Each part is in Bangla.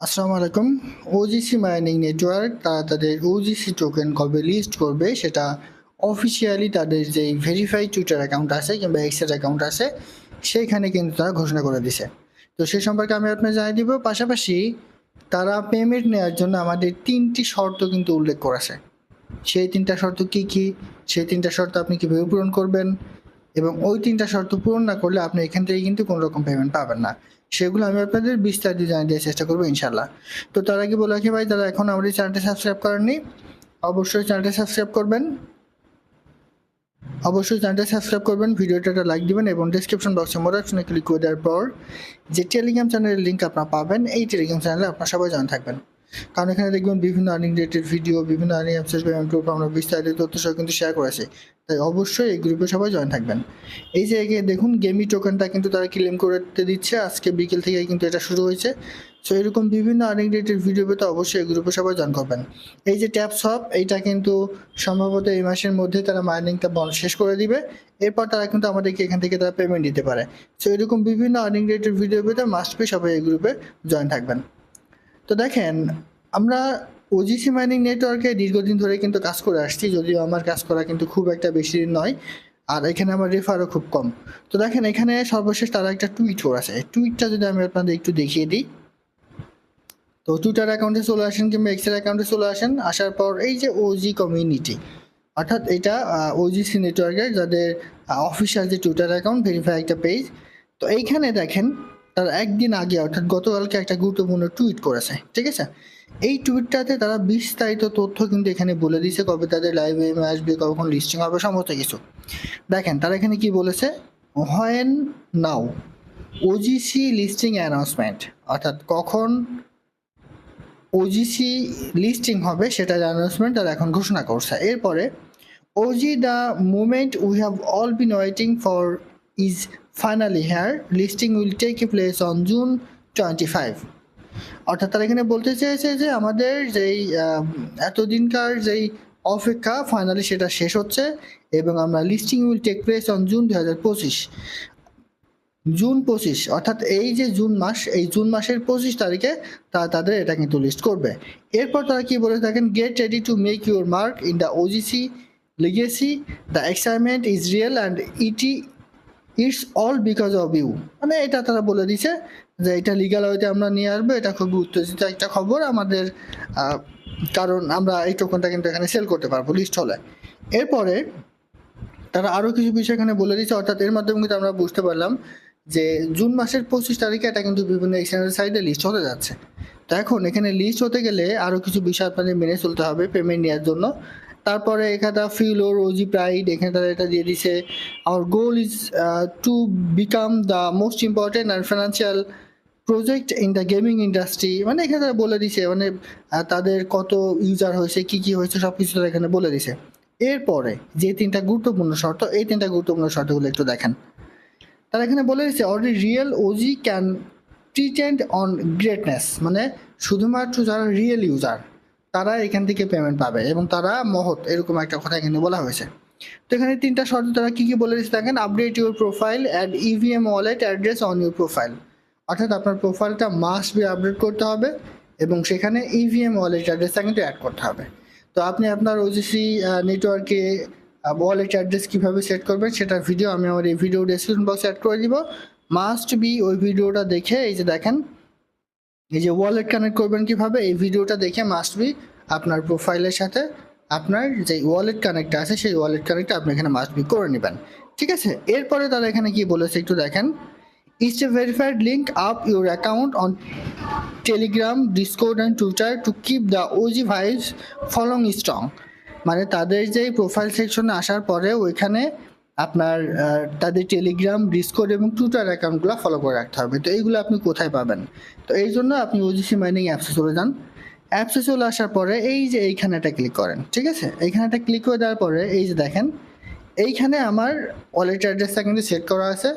আসসালামু আলাইকুম। ওজিসি মাইনিং নেটওয়ার্ক তারা তাদের ওজিসি টোকেন কবে লিস্ট করবে সেটা অফিসিয়ালি তাদের যে ভেরিফাইড টুইটার অ্যাকাউন্ট আছে কিংবা এক্সের অ্যাকাউন্ট আছে, সেইখানে কিন্তু তারা ঘোষণা করে দিছে। তো সে সম্পর্কে আমি আপনাকে জানিয়ে দিব, পাশাপাশি তারা পেমেন্ট নেওয়ার জন্য আমাদের তিনটি শর্ত কিন্তু উল্লেখ করেছে। সেই তিনটা শর্ত কি কি? সেই তিনটা শর্ত আপনি কীভাবে পূরণ করবেন? এবং ওই তিনটা শর্ত পূরণ না করলে আপনি এখান থেকে কিন্তু কোনো রকম পেমেন্ট পাবেন না। সেগুলো আমি আপনাদের বিস্তারিত জানিয়ে দেওয়ার চেষ্টা করব ইনশাল্লাহ তো তার আগে বলে রাখি ভাই তারা এখন আমাদের চ্যানেলটি সাবস্ক্রাইব করেননি, অবশ্যই চ্যানেলটি সাবস্ক্রাইব করবেন। অবশ্যই চ্যানেলটা সাবস্ক্রাইব করবেন ভিডিওটা একটা লাইক দিবেন এবং ডিসক্রিপশন বক্সে মোর অপশনে ক্লিক করে দেওয়ার পর যে টেলিগ্রাম চ্যানেলের লিঙ্ক আপনারা পাবেন, এই টেলিগ্রাম চ্যানেলে আপনারা সবাই জয়েন থাকবেন। কারণ এখানে দেখবেন বিভিন্ন আর্নিং রিলেটেড ভিডিও বিভিন্ন আর্নিং অ্যাপসেস পেমেন্ট গ্রুপ আমরা বিস্তারিত তথ্য সহ কিন্তু শেয়ার করেছি তাই অবশ্যই এই গ্রুপে সবাই জয়েন থাকবেন। এই যে দেখুন গেমি টোকেনটা কিন্তু তারা ক্লেম করতে দিচ্ছে। আজকে বিকেল থেকে কিন্তু এটা শুরু হয়েছে। সো এরকম বিভিন্ন আর্নিং রিলেটেড ভিডিও পেতে অবশ্যই এই গ্রুপে সবাই জয়েন করবেন। এই যে ট্যাপ শপ এইটা কিন্তু সম্ভবত এই মাসের মধ্যে তারা মাইনিংটা বন্ধ শেষ করে দিবে। এরপর তারা কিন্তু আমাদেরকে এখান থেকে তারা পেমেন্ট দিতে পারে। সো এরকম বিভিন্ন আর্নিং রিলেটেড ভিডিও পেতে মাস্ট বি সবাই এই গ্রুপে জয়েন থাকবেন। তো দেখেন, আমরা ওজিসি মাইনিং নেটওয়ার্কে দীর্ঘদিন ধরে কিন্তু কাজ করে আসছি, যদিও আমার কাজ করা কিন্তু খুব একটা বেশি নয়, আর এখানে আমার রেফারও খুব কম। তো দেখেন, এখানে সর্বশেষ তারা একটা টুইট করেছে। টুইটটা যদি আমি আপনাদের একটু দেখিয়ে দিই। তো টুইটার অ্যাকাউন্টে চলে আসেন কিংবা এক্সের অ্যাকাউন্টে চলে আসেন, আসার পর এই যে ওজি কমিউনিটি অর্থাৎ এটা ওজিসি নেটওয়ার্কের যাদের অফিসিয়াল যে টুইটার অ্যাকাউন্ট ভেরিফাই একটা পেজ তো এইখানে দেখেন তার একদিন আগে, অর্থাৎ গতকালকে একটা গুরুত্বপূর্ণ টুইট করেছে, ঠিক আছে? এই টুইটটাতে তারা বিস্তারিত তথ্য কিন্তু এখানে বলে দিয়েছে, কবে তাদের লাইভ এমে আসবে, কখন লিস্টিং হবে, সমস্ত কিছু। দেখেন, তারা এখানে কি বলেছে? When now OGC listing announcement অর্থাৎ কখন ওজিসি লিস্টিং হবে, সেটার অ্যানাউন্সমেন্ট তারা এখন ঘোষণা করছে। এরপরে OG the moment we have all been waiting for here listing will take a place on June twenty five অর্থাৎ তারা এখানে বলতে চেয়েছে যে আমাদের যেই এতদিনকার যেই অপেক্ষা ফাইনালি সেটা শেষ হচ্ছে এবং আমরা listing will take place on June দু হাজার পঁচিশ জুন পঁচিশ, অর্থাৎ এই যে জুন মাস, এই জুন মাসের পঁচিশ তারিখে তারা তাদের এটা কিন্তু লিস্ট করবে। এরপর তারা কি বলে থাকেন? Get ready to make your mark in the OGC legacy the excitement is real and it it's all because of you মানে এটা তারা বলে দিছে যে এটা লিগাল ওয়েতে আমরা নিয়ে আসব, এটা খুব উত্তেজিত একটা খবর আমাদের কারণ আমরা এই টোকনটা কিন্তু এখানে সেল করতে পারব লিস্ট হলে। এরপরে তারা আরও কিছু বিষয় এখানে বলে দিচ্ছে অর্থাৎ এর মাধ্যমে কিন্তু আমরা বুঝতে পারলাম যে জুন মাসের পঁচিশ তারিখে এটা কিন্তু বিভিন্ন এক্সচেঞ্জের সাইডে লিস্ট হতে যাচ্ছে। তো এখন এখানে লিস্ট হতে গেলে আরও কিছু বিষয় আপনাদের মেনে চলতে হবে পেমেন্ট নেওয়ার জন্য। তারপরে এখানে ফিল ওর ওজি প্রাইড এখানে তারা এটা দিয়ে দিছে। Our goal is to become the most important and financial project in the gaming industry মানে এখানে তারা বলে দিছে মানে তাদের কত ইউজার হয়েছে, কি কি হয়েছে সব কিছু তারা এখানে বলে দিছে। এরপরে যে তিনটা গুরুত্বপূর্ণ শর্ত, এই তিনটা গুরুত্বপূর্ণ শর্তগুলো একটু দেখেন। তারা এখানে বলে দিচ্ছে already real OG can pretend on greatness মানে শুধুমাত্র যারা রিয়েল ইউজার তারা এখান থেকে পেমেন্ট পাবে এবং তারা মহৎ, এরকম একটা কথা এখানে বলা হয়েছে। তো এখানে তিনটা শর্ত, তারা কী কী বলে দিচ্ছে দেখেন? Update your profile add EVM wallet address on your profile অর্থাৎ আপনার প্রোফাইলটা মাস্ট বি আপডেট করতে হবে এবং সেখানে ইভিএম ওয়ালেট অ্যাড্রেসটা কিন্তু অ্যাড করতে হবে। তো আপনি আপনার ওজিসি নেটওয়ার্কে ওয়ালেট অ্যাড্রেস কীভাবে সেট করবেন সেটার ভিডিও আমি আমার এই ভিডিও ডেসক্রিপশন বক্সে অ্যাড করে দিব। মাস্ট বি ওই ভিডিওটা দেখে এই যে দেখেন এই যে ওয়ালেট কানেক্ট করবেন কীভাবে? এই ভিডিওটা দেখে মাস্ট বি আপনার প্রোফাইলের সাথে আপনার যে ওয়ালেট কানেক্ট আছে, সেই ওয়ালেট কানেক্টটা আপনি এখানে মাস্ট বি করে নেবেন। ঠিক আছে? এরপরে তারা এখানে কি বলেছে একটু দেখেন। It's a verified link up your account on Telegram Discord and Twitter to keep the OG vibes following strong মানে তাদের যে প্রোফাইল সেকশনে আসার পরে ওইখানে আপনার তাদের টেলিগ্রাম ডিসকোড এবং টুইটার অ্যাকাউন্টগুলো ফলো করে রাখতে হবে। তো এইগুলো আপনি কোথায় পাবেন? তো এই জন্য আপনি ওজিসি মাইনিং অ্যাপসে চলে যান। অ্যাপসে চলে আসার পরে এই যে এইখানেটা ক্লিক করেন, ঠিক আছে? এইখানেটা ক্লিক করে দেওয়ার পরে এই যে দেখেন, এইখানে আমার ওয়ালেট অ্যাড্রেসটা কিন্তু সেট করা আছে।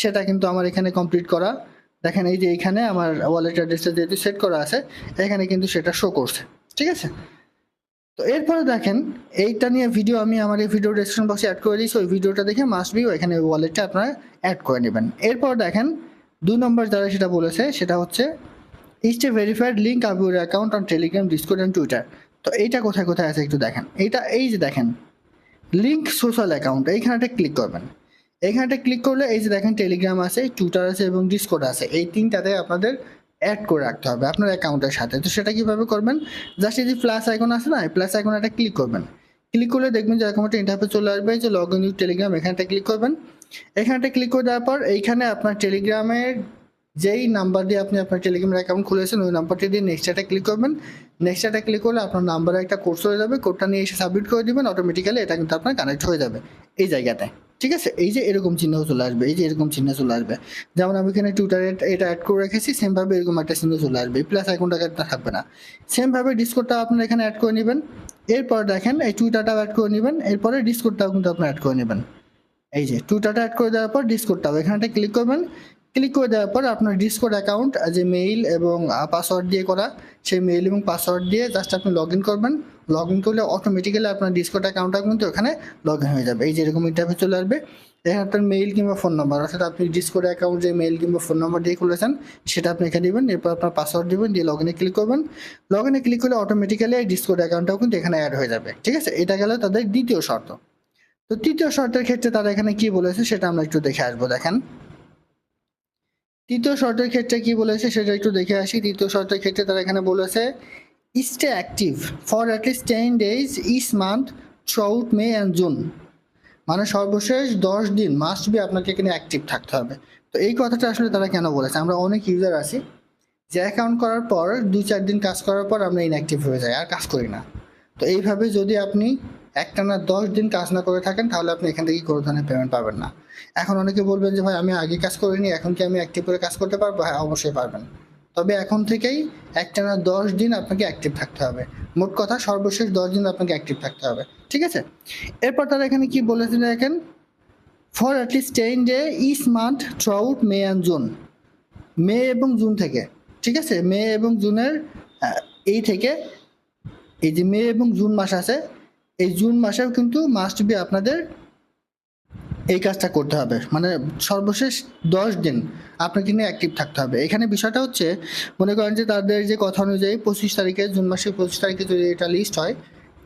সেটা কিন্তু আমার এখানে কমপ্লিট করা। দেখেন এই যে এইখানে আমার ওয়ালেট অ্যাড্রেসটা যেহেতু সেট করা আছে, এখানে কিন্তু সেটা শো করছে, ঠিক আছে? তো এরপরে দেখেন, এইটা নিয়ে ভিডিও আমি আমার এই ভিডিও ডেসক্রিপশন বক্সে অ্যাড করে দিয়েছি, ওই ভিডিওটা দেখে মাস্ট বি এখানে ওয়ালেটটা আপনারা অ্যাড করে নেবেন। এরপর দেখেন, দুই নম্বর যারা সেটা বলেছে, সেটা হচ্ছে stay verified link up your account on Telegram Discord and Twitter তো এইটা কোথায় কোথায় আছে একটু দেখেন। এইটা, এই যে দেখেন লিঙ্ক সোশ্যাল অ্যাকাউন্ট এইখানেটা ক্লিক করবেন। এইখানটা ক্লিক করলে এই যে দেখেন টেলিগ্রাম আছে টুইটার আছে এবং ডিসকোড আছে। এই তিনটাতে আপনাদের অ্যাড করে রাখতে হবে আপনার অ্যাকাউন্টের সাথে। তো সেটা কীভাবে করবেন? জাস্ট এই যে প্লাস আইকন আছে না প্লাস আইকন একটা ক্লিক করবেন। ক্লিক করলে দেখবেন যে এরকম একটা ইন্টারফেস চলে আসবে, যে লগ ইন টেলিগ্রাম এখানটা ক্লিক করবেন। এখানটা ক্লিক করে দেওয়ার পর এইখানে আপনার টেলিগ্রামের যেই নাম্বার দিয়ে আপনি আপনার টেলিগ্রামের অ্যাকাউন্ট খুলেছেন, ওই নাম্বারটি দিয়ে নেক্সট একটা ক্লিক করবেন। নেক্সট একটা ক্লিক করলে আপনার নাম্বারে একটা কোর্স হয়ে যাবে। কোডটা নিয়ে এসে সাবমিট করে দিবেন অটোমেটিক্যালি এটা কিন্তু আপনার কানেক্ট হয়ে যাবে এই জায়গাতে। ঠিক আছে? এই যে এরকম চিহ্ন চলে আসবে, এই যে এরকম চিহ্ন চলে আসবে, যেমন আমি এখানে টুইটারে এটা অ্যাড করে রেখেছি সেমভাবে এরকম একটা চিহ্ন চলে আসবে প্লাস আইকনটা থাকবে না। সেমভাবে ডিসকোডটা আপনার এখানে অ্যাড করে নেবেন, এরপর দেখেন এই টুইটারটাও অ্যাড করে নেবেন, এরপরে ডিসকোডটাও কিন্তু আপনি অ্যাড করে নেবেন। এই যে টুইটারটা অ্যাড করে দেওয়ার পর ডিসকোডটাও এখানটা ক্লিক করবেন ক্লিক করে দেওয়ার পর আপনার ডিসকোড অ্যাকাউন্ট যে মেইল এবং পাসওয়ার্ড দিয়ে করা, সেই মেইল এবং পাসওয়ার্ড দিয়ে জাস্ট আপনি লগ ইন করবেন। লগ ইন করলে অটোমেটিক্যালি আপনার ডিসকোড অ্যাকাউন্টটা কিন্তু ওখানে লগ ইন হয়ে যাবে। এই যে এরকম ইন্টারভিউ চলে আসবে। এখানে আপনার মেইল কিংবা ফোন নাম্বার অর্থাৎ আপনি ডিসকোড অ্যাকাউন্ট যে মেইল কিংবা ফোন নাম্বার দিয়ে খুলেছেন, সেটা আপনি এখানে দিবেন, এরপর আপনার পাসওয়ার্ড দিবেন, দিয়ে লগ ইনে ক্লিক করবেন। লগ ইনে ক্লিক করলে অটোমেটিক্যালি এই ডিসকোড অ্যাকাউন্টটাও কিন্তু এখানে অ্যাড হয়ে যাবে। ঠিক আছে? এটা গেল তাদের দ্বিতীয় শর্ত। তো তৃতীয় শর্তের ক্ষেত্রে তারা এখানে কি বলেছে, সেটা আমরা একটু দেখে আসব, দেখেন। তৃতীয় শর্তের ক্ষেত্রে কি বলেছে, সেটা একটু দেখে আসি। তৃতীয় শর্তের ক্ষেত্রে তারা এখানে বলেছে stay active for at least ten days this month throughout May and June মানে সর্বশেষ দশ দিন মাস্ট বি আপনাকে এখানে অ্যাক্টিভ থাকতে হবে। তো এই কথাটা আসলে তারা কেন বলেছে? আমরা অনেক ইউজার আছি, যে অ্যাকাউন্ট করার পর দুই চার দিন কাজ করার পর আমরা ইনঅ্যাক্টিভ হয়ে যাই, আর কাজ করি না। তো এইভাবে যদি আপনি একটানা দশ দিন কাজ না করে থাকেন, তাহলে আপনি এখান থেকে কোনো ধরনের পেমেন্ট পাবেন না। এখন অনেকে বলবেন যে, ভাই, আমি আগে কাজ করিনি, এখন কি আমি অ্যাক্টিভ করে কাজ করতে পারব? হ্যাঁ অবশ্যই পারবেন। তবে এখন থেকেই একটানা দশ দিন আপনাকে অ্যাক্টিভ থাকতে হবে। মোট কথা সর্বশেষ দশ দিন আপনাকে অ্যাক্টিভ থাকতে হবে, ঠিক আছে? এরপর তারা এখানে কি বলেছিল দেখেন? For at least ten day this month throughout May and June May এবং জুন থেকে, ঠিক আছে? মে এবং জুনের এই থেকে, এই যে মে এবং জুন মাস আছে, এই জুন মাসেও কিন্তু মাস্ট বি আপনাদের এই কাজটা করতে হবে। মানে সর্বশেষ দশ দিন আপনাকে নিয়ে অ্যাক্টিভ থাকতে হবে। এখানে বিষয়টা হচ্ছে, মনে করেন যে তাদের যে কথা অনুযায়ী পঁচিশ তারিখে, জুন মাসের পঁচিশ তারিখে যদি এটা লিস্ট হয়,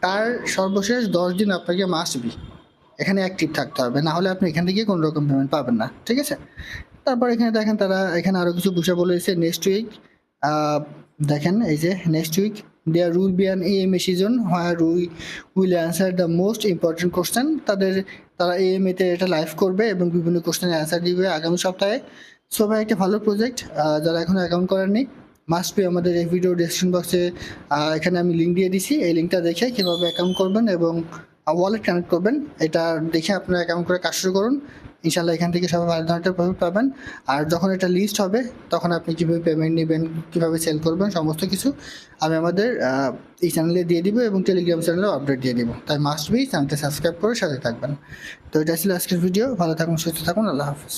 তার সর্বশেষ দশ দিন আপনাকে মাস্ট বি এখানে অ্যাক্টিভ থাকতে হবে। না হলে আপনি এখান থেকে কোনো রকম পেমেন্ট পাবেন না। ঠিক আছে? তারপর এখানে দেখেন তারা এখানে আরও কিছু বিষয় বলেছে নেক্সট উইক দেখেন এই যে next week there will be an M A session where we will answer the most important question তাদের তারা এম এতে এটা লাইভ করবে এবং বিভিন্ন কোশ্চেনের অ্যান্সার দিবে আগামী সপ্তাহে। সো ভাই, একটা ভালো প্রজেক্ট যারা এখনও অ্যাকাউন্ট করেননি মাস্ট পে আমাদের এই ভিডিও ডিসক্রিপশন বক্সে এখানে আমি লিঙ্ক দিয়ে দিছি। এই লিঙ্কটা দেখে কীভাবে অ্যাকাউন্ট করবেন এবং ওয়ালেট কানেক্ট করবেন, এটা দেখে আপনারা অ্যাকাউন্ট করে কাজ শুরু করুন। ইনশাল্লাহ এখান থেকে সবাই ভালো ধরনের প্রফিট পাবেন। আর যখন এটা লিস্ট হবে, তখন আপনি কীভাবে পেমেন্ট নেবেন, কীভাবে সেল করবেন, সমস্ত কিছু আমি আমাদের এই চ্যানেলে দিয়ে দিব এবং টেলিগ্রাম চ্যানেলেও আপডেট দিয়ে দিব। তাই মাস্ট বি চ্যানেলটা সাবস্ক্রাইব করে সাথে থাকবেন। তো এটা ছিল আজকের ভিডিও ভালো থাকুন, সুস্থ থাকুন। আল্লাহ হাফিজ।